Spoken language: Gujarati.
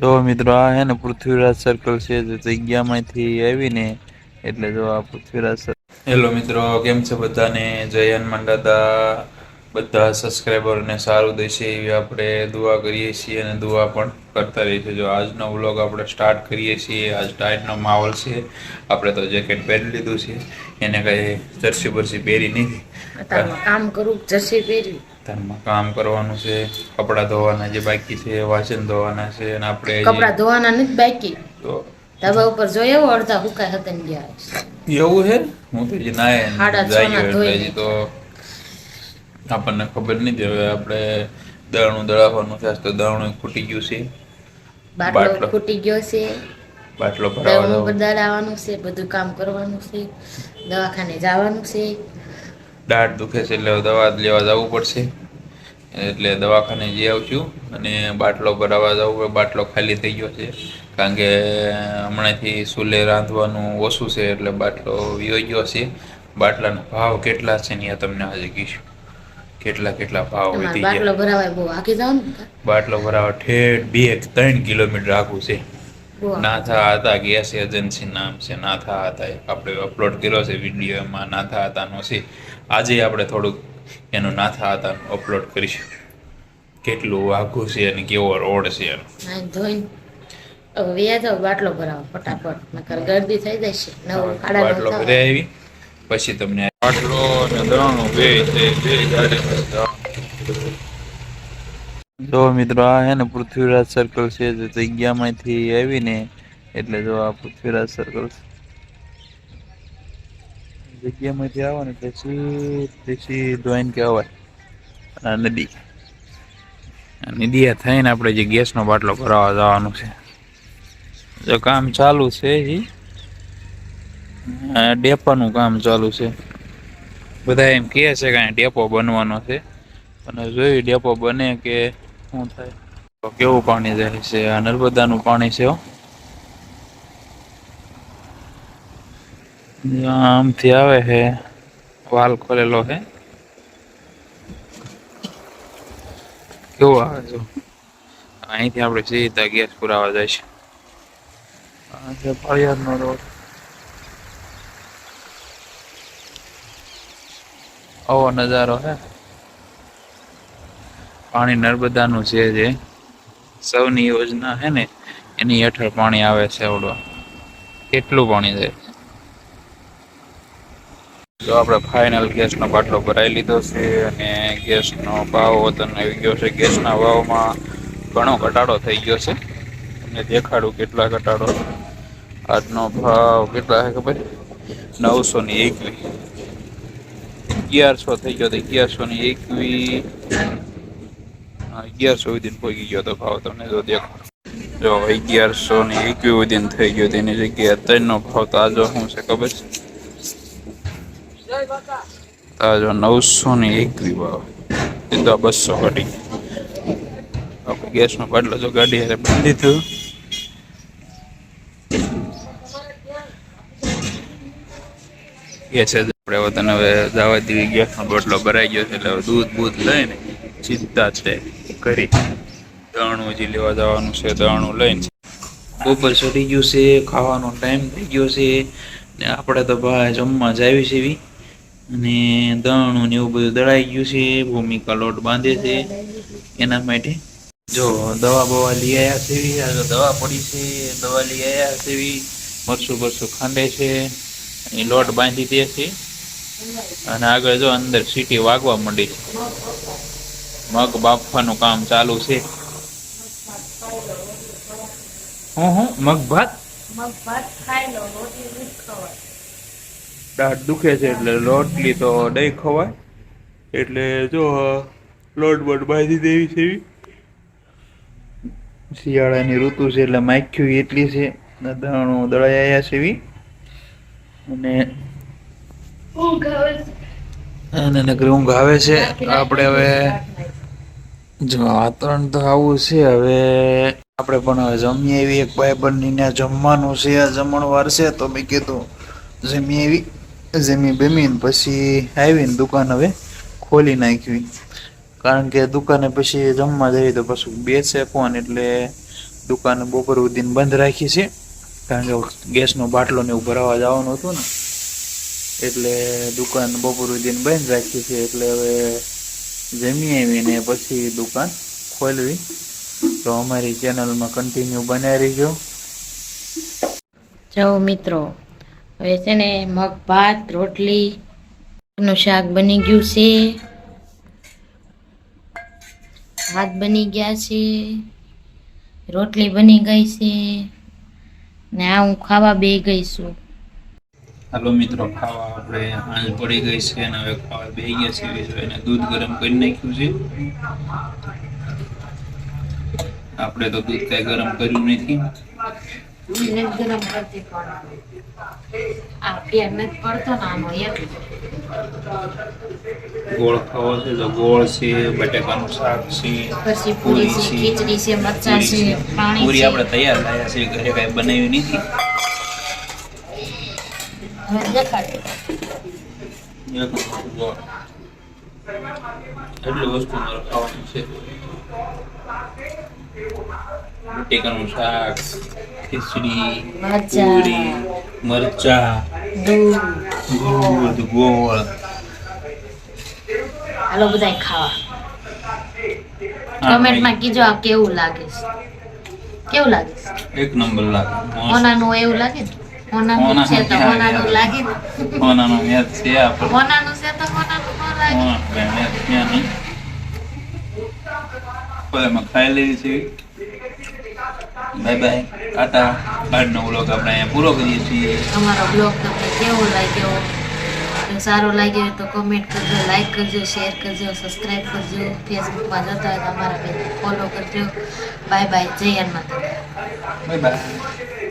જો મિત્રો આ હે ને પૃથ્વીરાજ સર્કલ છે જે જગ્યામાંથી આવીને એટલે જો આ પૃથ્વીરાજ હેલો મિત્રો કેમ છે બધાને? જય હનુમાન દાદા. બધા સબસ્ક્રાઈબરને સારું દેશે એવી આપણે દુઆ કરીએ છીએ અને દુઆ પણ કરતા રહીએ છીએ. જો આજનો વ્લોગ આપણે સ્ટાર્ટ કરીએ છીએ આજ ટાઈટનો માહોલ છે. આપણે તો જેકેટ પહેરી લીધું છે. એને કંઈ જર્સી બરસી પહેરી નહીં. આમ કામ કરું જર્સી પહેરવી કામ કરવાનું છે કપડાં ધોવાના જે બાકી છે વાસણ ધોવાના છે અને આપણે કપડા ધોવાના નથી બાકી. તો ધાબા ઉપર જોયો અડધા હુકાય હતા ને ગયા એવું છે? હું તો નાય હજી તો આપણને ખબર નથી હવે આપણે દાણું દળાવવાનું છે તો દાણું ખૂટી ગયું છે. બાટલો. ખૂટી ફૂટી ગયો છે. બાટલો ભરાવા દળનું જવું છે બધું કામ કરવાનું છે દવાખાને જવાનું છે. દાઢ દુખે છે એટલે દવા લેવા જવું પડશે. એટલે દવાખાને જઈ આવશું અને બાટલો ભરાવા જવું બાટલો ખાલી થઈ ગયો છે. કારણ કે હમણાંથી સુલે રાંધવાનું ઓછું છે એટલે બાટલો વિયો ગયો છે. બાટલાનો ભાવ કેટલા છે ને તમને આજે કહીશું. કેટલા કેટલા ભાવ વધી ગયા. બાટલો ભરાવા ઠેઠ બે ત્રણ કિલોમીટર આખું છે. નાથા હતા ગેસ એજન્સી નામ છે નાથા હતા આપણે અપલોડ કર્યો છે વીડિયો એમાં નાથા હતાનો છે. આજે આપણે થોડુંક એનું નાથા હતાનું અપલોડ કરીશું. કેટલું આઘું છે અને કેવો રોડ છે એનો. નાઈ ધોઈને હવે વ્યા જાવ બાટલો ભરાવો ફટાફટ નકર ગરદી થઈ જશે નવો બાટલો આવી. પછી તમને બાટલો અને દળનું બે બે જો મિત્રો, આ હે ને પૃથ્વીરાજ સર્કલ છે જે જગ્યામાંથી આવીને, એટલે જો આ પૃથ્વીરાજ સર્કલ જગ્યામાંથી આવે ને એટલે સીધી સીધું આઈને કહેવાય નદી. નદી આ થઈને આપણે જે ગેસનો બાટલો ભરાવા જવાનું છે. જો કામ ચાલુ છે એ ડેપાનું કામ ચાલુ છે. બધા એમ કહે છે કે ડેપો બનવાનો છે. અને જોયું ડેપો બને કે શું થાય? કેવું પાણી જાય છે? નર્મદા નર્મદાનું પાણી છે આમથી આવે છે. વાલ ખોલેલો છે. કેવું આવે છે? અહીંથી આપણે સીધા ગેસ પુરાવા જાય આ છે ફળિયાદનો રોડ. આવો નજારો હે. પાણી નર્મદાનું છે જે સૌની યોજના છે ને, એની હેઠળ પાણી આવે છે ઓડવા કેટલું પાણી છે. તો આપણે ફાઇનલ ગેસનો બાટલો ભરાઈ લીધો છે અને ગેસનો ભાવ વતન આવી ગયો છે. ગેસના ભાવમાં ઘણો ઘટાડો થઈ ગયો છે. તમને દેખાડું કેટલા ઘટાડો આજનો ભાવ કેટલા છે ખબર? નવસો ને એકવી અગિયારસો થઈ ગયો તો અગિયારસો ને એકવી અગિયારસો સુધી પહોંચી ગયો તો ભાવ તમને જો દેખો જો અગિયારસો ને એકવી સુધી થઈ ગયો, તેની જગ્યાએ અત્યારનો ભાવ તાજો શું છે ખબર છે? તાજો નવસો ની એકવી ભાવ. સીધો બસો ઘટી આપણે ગેસનો બાટલો જો ગાડી હારે બાંધી થયું. ગેસ આપણે તને હવે દાવા દેવી ગેસનો બાટલો ભરાઈ ગયો છે, એટલે દૂધ બૂધ લઈને સીધા છે. કરી દાણું હજી લેવા જવાનું છે, દાણું લઈને. બપોર ચડી ગયું છે, ખાવાનો ટાઈમ થઈ ગયો છે ને આપણે તો ભાઈ જમવા જ આવી છે એવી અને દાણું ને એવું બધું દળાઈ ગયું છે, ભૂમિકા લોટ બાંધે છે એના માટે. જો દવા બવા લઈ આવ્યા છે આ દવા પડી છે, દવા લઈ આવ્યા છે એવી. બરસું ખાંડે છે લોટ બાંધી દે છે. અને આગળ જો અંદર સીટી વાગવા માંડી છે. મગ બાફવાનું કામ ચાલુ છે. હું હું મગ ભાત? દાઢ દુખે છે એટલે લોટલી તો નહીં ખવાય. એટલે જો લોટ બોટ બાંધી દેવી છે એવી. શિયાળાની ઋતુ છે એટલે માખ્યું એટલી છે ને દાણું દળાઈ આવ્યા છે એવી. અને અને ઊંઘ આવે છે. આપણે હવે જો વાતાવરણ તો આવું છે, હવે આપણે પણ હવે જમીએ એવી એક ભાઈબંધની જમવાનું છે, આ જમણવાર છે, તો મેં કીધું જમી એવી જમી બેમીને પછી આવીને દુકાન હવે ખોલી નાખવી. કારણ કે દુકાને પછી જમવા જઈએ તો પછી બેસે કોણ એટલે દુકાન બપોર સુધીને બંધ રાખી છે. કારણ કે ગેસનો બાટલો ને એવું ભરાવા જવાનું હતું ને. એટલે દુકાન બપોર સુધીને બંધ રાખી છે, એટલે હવે જમી આવીને પછી દુકાન ખોલવી. તો અમારી ચેનલમાં કન્ટિન્યુ બનાવી રહીજો. જાઓ મિત્રો, હવે છે ને મગ, ભાત, રોટલી, નું શાક બની ગયું છે. ભાત બની ગયા છે. રોટલી બની ગઈ છે. ને આ હું ખાવા બે ગઈ છું. હાલો મિત્રો ખાવા આપણે આંજ પડી ગઈ છે અને હવે ખાવા બે ગયા છે એને દૂધ ગરમ કરી નાખ્યું છે. આપણે તો દૂધ કઈ ગરમ કર્યું નથી. ગરમ કરતી આ પડતો ને આનો એટલે ગોળ ખાવો છે તો ગોળ છે બટેકાનું શાક છે પૂરી છે ખીચડી છે મરચાં છે પાણી પૂરી આપણે તૈયાર થયા છે ઘરે કઈ બનાવી નથી હવે દેખાડે એક ગોળ એટલી વસ્તુ મારે ખાવાનું છે બટેકાનું શાક ખીચડી પૂરી મરચા દૂધ દૂધ ગોળ. હાલો બધા ખાવા કમેન્ટમાં કીજો આ કેવું લાગે છે? કેવું લાગે છે? એક નંબર લાગે. મસ્ત. એવું લાગે ને? હોનાનું છે તો લાગે ને હોનાનો મેચ છે આપણે છે તો હોનાનું ન લાગે મેચ છે નહીં હવે ખાઈ લેવી છે બાય બાય ટાટા આજનો આપણે અહીંયા પૂરો કરીએ છીએ અમારો બ્લોગ તમને કેવો લાગ્યો સારો લાગ્યો તો કમેન્ટ કરજો લાઈક કરજો શેર કરજો સબસ્ક્રાઈબ કરજો ફેસબુકમાં જતા હોય તો અમારા ફોલો કરજો બાય બાય જય હનુમાન બાય બાય